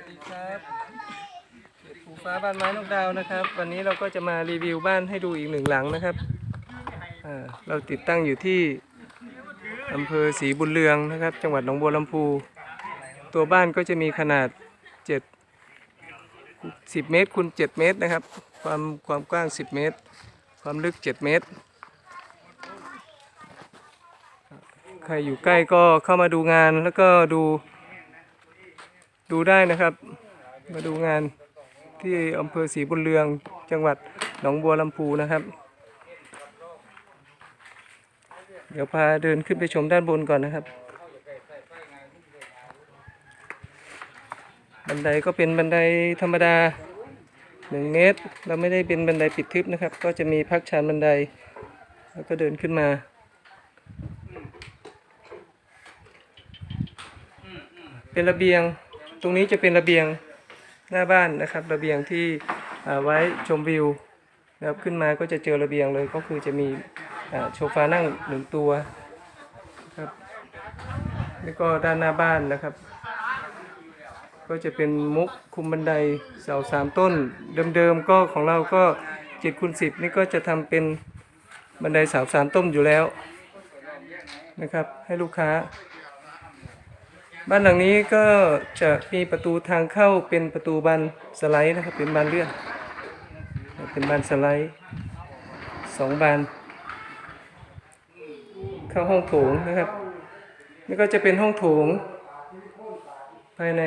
วัสดีครับเขตภูฟ้าบ้านไม้นกดาวนะครับ วันนี้เราก็จะมารีวิวบ้านให้ดูอีกหนึ่งหลังนะครับอ่าเราติดตั้งอยู่ที่อำเภอศรีบุญเรืองนะครับ จังหวัดหนองบัวลำพู ตัวบ้านก็จะมีขนาด7 10 เมตรคูณ7เมตรนะครับ ความความกว้าง 10 เมตร ความลึก 7 เมตร ใครอยู่ใกล้ก็เข้ามาดูงานแล้วก็ดู ดูได้นะครับ มาดูงานที่อำเภอศรีบุญเรืองจังหวัดหนองบัวลำพูนะครับ เดี๋ยวพาเดินขึ้นไปชมด้านบนก่อนนะครับ บันไดก็เป็นบันไดธรรมดา1เมตรเราไม่ได้เป็นบันไดปิดทึบนะครับ ก็จะมีพักชานบันได แล้วก็เดินขึ้นมาเป็นระเบียง ตรงนี้จะเป็นระเบียงหน้าบ้านนะครับ ระเบียงที่ไว้ชมวิวนะครับขึ้นมาก็จะเจอระเบียงเลยก็คือจะมีโซฟานั่งหนึ่งตัวครับแล้วก็ด้านหน้าบ้านนะครับ ก็จะเป็นมุกคุมบันไดเสาสามต้น เดิมๆก็ของเราก็เจ็ดคูณสิบนี่ก็จะทำเป็นบันไดเสาสามต้นอยู่แล้วนะครับ ให้ลูกค้า บ้านหลังนี้ก็จะมีประตูทางเข้าเป็นประตูบานสไลด์นะครับ เป็นบานเลื่อนเป็นบานสไลด์สองบาน เข้าห้องโถงนะครับนี่ก็จะเป็นห้องโถง ภายใน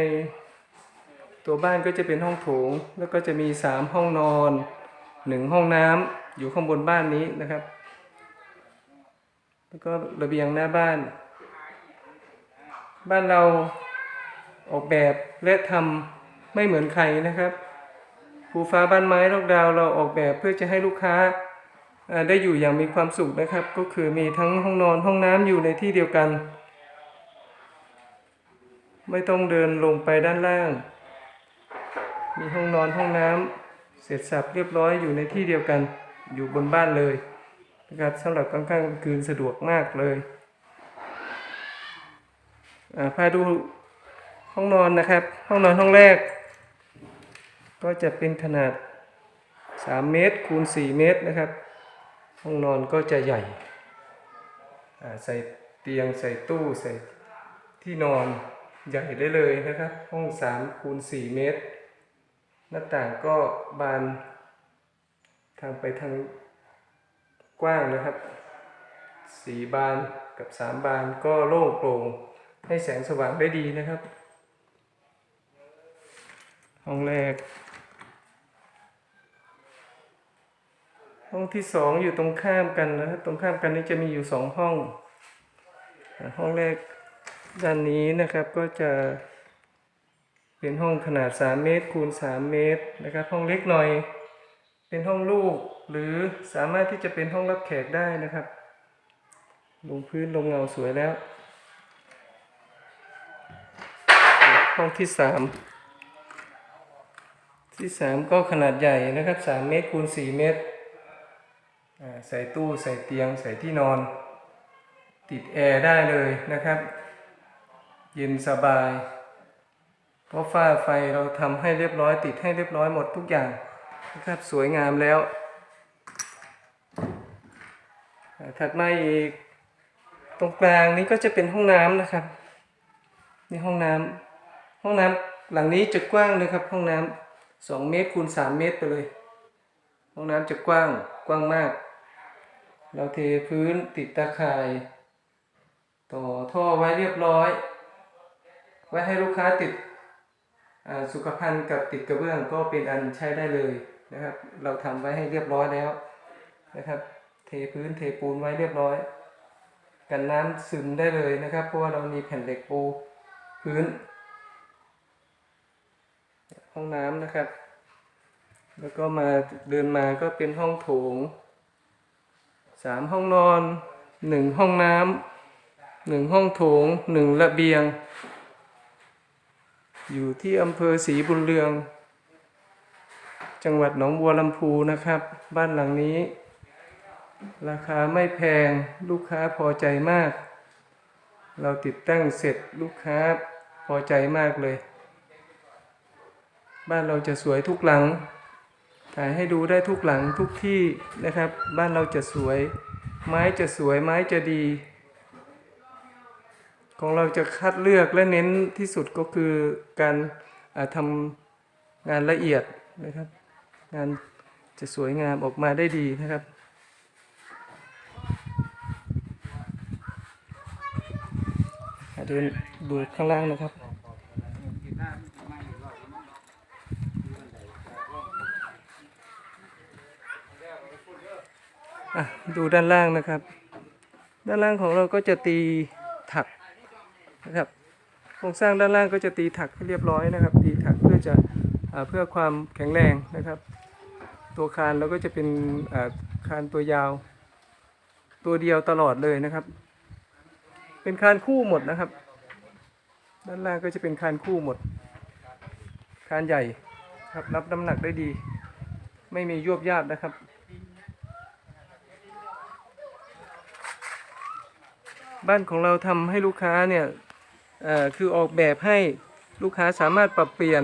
ตัวบ้านก็จะเป็นห้องโถง แล้วก็จะมีสามห้องนอนหนึ่งห้องน้ำอยู่ข้างบนบ้านนี้นะครับ แล้วก็ระเบียงหน้าบ้าน บ้านเราออกแบบและทำไม่เหมือนใครนะครับภูฟ้าบ้านไม้ลอกดาวเราออกแบบเพื่อจะให้ลูกค้าได้อยู่อย่างมีความสุขนะครับ ก็คือมีทั้งห้องนอนห้องน้ำอยู่ในที่เดียวกัน ไม่ต้องเดินลงไปด้านล่าง มีห้องนอนห้องน้ำเสร็จสับเรียบร้อยอยู่ในที่เดียวกันอยู่บนบ้านเลยนะครับสำหรับกลางค่ำกลางคืนสะดวกมากเลย พาดูห้องนอนนะครับ ห้องนอนห้องแรก ก็จะเป็นขนาด 3 เมตรคูณ 4 เมตรนะครับ ห้องนอนก็จะใหญ่ ใส่เตียงใส่ตู้ใส่ที่นอนใหญ่ได้เลยนะครับ ห้อง 3 คูณ 4 เมตร หน้าต่างก็บาน ทางไปทางกว้างนะครับสี่บานกับสามบานก็โล่งโปร่ง ให้แสงสว่างได้ดีนะครับ ห้องแรก ห้องที่สองอยู่ตรงข้ามกันนะครับตรงข้ามกันนี้จะมีอยู่สองห้อง ห้องแรกด้านนี้นะครับก็จะเป็นห้องขนาด 3 เมตรคูณ 3 เมตรนะครับ ห้องเล็กหน่อย เป็นห้องลูกหรือสามารถที่จะเป็นห้องรับแขกได้นะครับ ลงพื้นลงเงาสวยแล้ว ห้องที่สามที่สามก็ขนาดใหญ่นะครับสามเมตรคูณสี่เมตร ใส่ตู้ใส่เตียงใส่ที่นอน ติดแอร์ได้เลยนะครับ เย็นสบาย เพราะฝ้าไฟเราทำให้เรียบร้อยติดให้เรียบร้อยหมดทุกอย่างนะครับสวยงามแล้ว ถัดมาอีก ตรงกลางนี้ก็จะเป็นห้องน้ำนะครับ นี่ห้องน้ำ ห้องน้ำหลังนี้จะกว้างเลยครับ ห้องน้ำสองเมตรคูณสามเมตรไปเลย ห้องน้ำจะกว้างกว้างมาก เราเทพื้นติดตาข่าย ต่อท่อไว้เรียบร้อย ไว้ให้ลูกค้าติดอ่าสุขภัณฑ์กับติดกระเบื้องก็เป็นอันใช้ได้เลยนะครับ เราทำไว้ให้เรียบร้อยแล้วนะครับ เทพื้นเทปูนไว้เรียบร้อย กันน้ำซึมได้เลยนะครับ เพราะว่าเรามีแผ่นเหล็กปูพื้น ห้องน้ำนะครับ แล้วก็มาเดินมาก็เป็นห้องโถงสามห้องนอนหนึ่งห้องน้ำหนึ่งห้องโถงหนึ่งระเบียง อยู่ที่อำเภอศรีบุญเรือง จังหวัดหนองบัวลำพูนะครับ บ้านหลังนี้ ราคาไม่แพงลูกค้าพอใจมาก เราติดตั้งเสร็จลูกค้าพอใจมากเลย บ้านเราจะสวยทุกหลัง ถ่ายให้ดูได้ทุกหลังทุกที่นะครับ บ้านเราจะสวย ไม้จะสวยไม้จะดี ของเราจะคัดเลือกและเน้นที่สุดก็คือการทำงานละเอียดนะครับ งานจะสวยงามออกมาได้ดีนะครับเดินดูข้างล่างนะครับ ดูด้านล่างนะครับ ด้านล่างของเราก็จะตีถักนะครับโครงสร้างด้านล่างก็จะตีถักให้เรียบร้อยนะครับ ตีถักเพื่อจะอเพื่อความแข็งแรงนะครับ ตัวคานเราก็จะเป็นคานตัวยาว ตัวเดียวตลอดเลยนะครับ เป็นคานคู่หมดนะครับ ด้านล่างก็จะเป็นคานคู่หมด คานใหญ่ครับรับน้ำหนักได้ดี ไม่มียวบยาบนะครับ บ้านของเราทำให้ลูกค้าเนี่ยคือออกแบบให้ลูกค้าสามารถปรับเปลี่ยน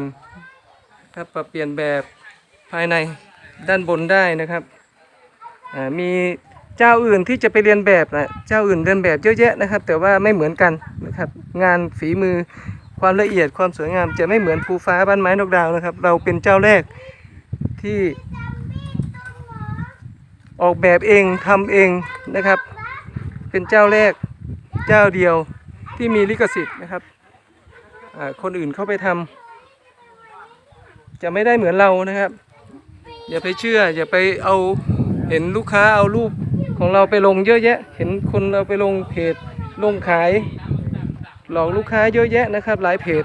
ครับปรับเปลี่ยนแบบภายในด้านบนได้นะครับอ่ามีเจ้าอื่นที่จะไปเรียนแบบนะเจ้าอื่นเรียนแบบเยอะแยะนะครับ แต่ว่าไม่เหมือนกันนะครับงานฝีมือความละเอียดความสวยงาม จะไม่เหมือนภูฟ้าบ้านไม้นกดาวนะครับ เราเป็นเจ้าแรกที่ออกแบบเองทำเองนะครับ เป็นเจ้าแรก เจ้าเดียวที่มีลิขสิทธิ์นะครับคนอื่นเข้าไปทำจะไม่ได้เหมือนเรานะครับ อย่าไปเชื่อ อย่าไปเอาเห็นลูกค้าเอารูปของเราไปลงเยอะแยะ เห็นคนเราไปลงเพจลงขายหลอกลูกค้าเยอะแยะนะครับ หลายเพจ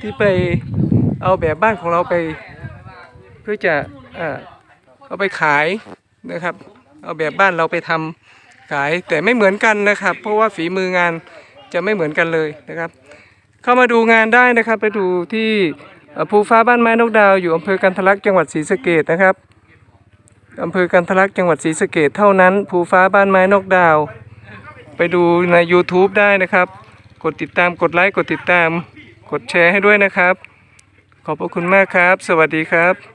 ที่ไปเอาแบบบ้านของเราไป เพื่อจะอ่าเอาไปขายนะครับ เอาแบบบ้านเราไปทำ ขายแต่ไม่เหมือนกันนะครับ เพราะว่าฝีมืองานจะไม่เหมือนกันเลยนะครับ เข้ามาดูงานได้นะครับ ไปดูที่ภูฟ้าบ้านไม้นกดาวอยู่อำเภอกันทลักจังหวัดศรีสะเกดนะครับอำเภอกันทลักจังหวัดศรีสะเกดเท่านั้นภูฟ้าบ้านไม้นกดาว ไปดูใน YouTube ได้นะครับ กดติดตามกดไลค์กดติดตาม กดแชร์ให้ด้วยนะครับ ขอบพระคุณมากครับ สวัสดีครับ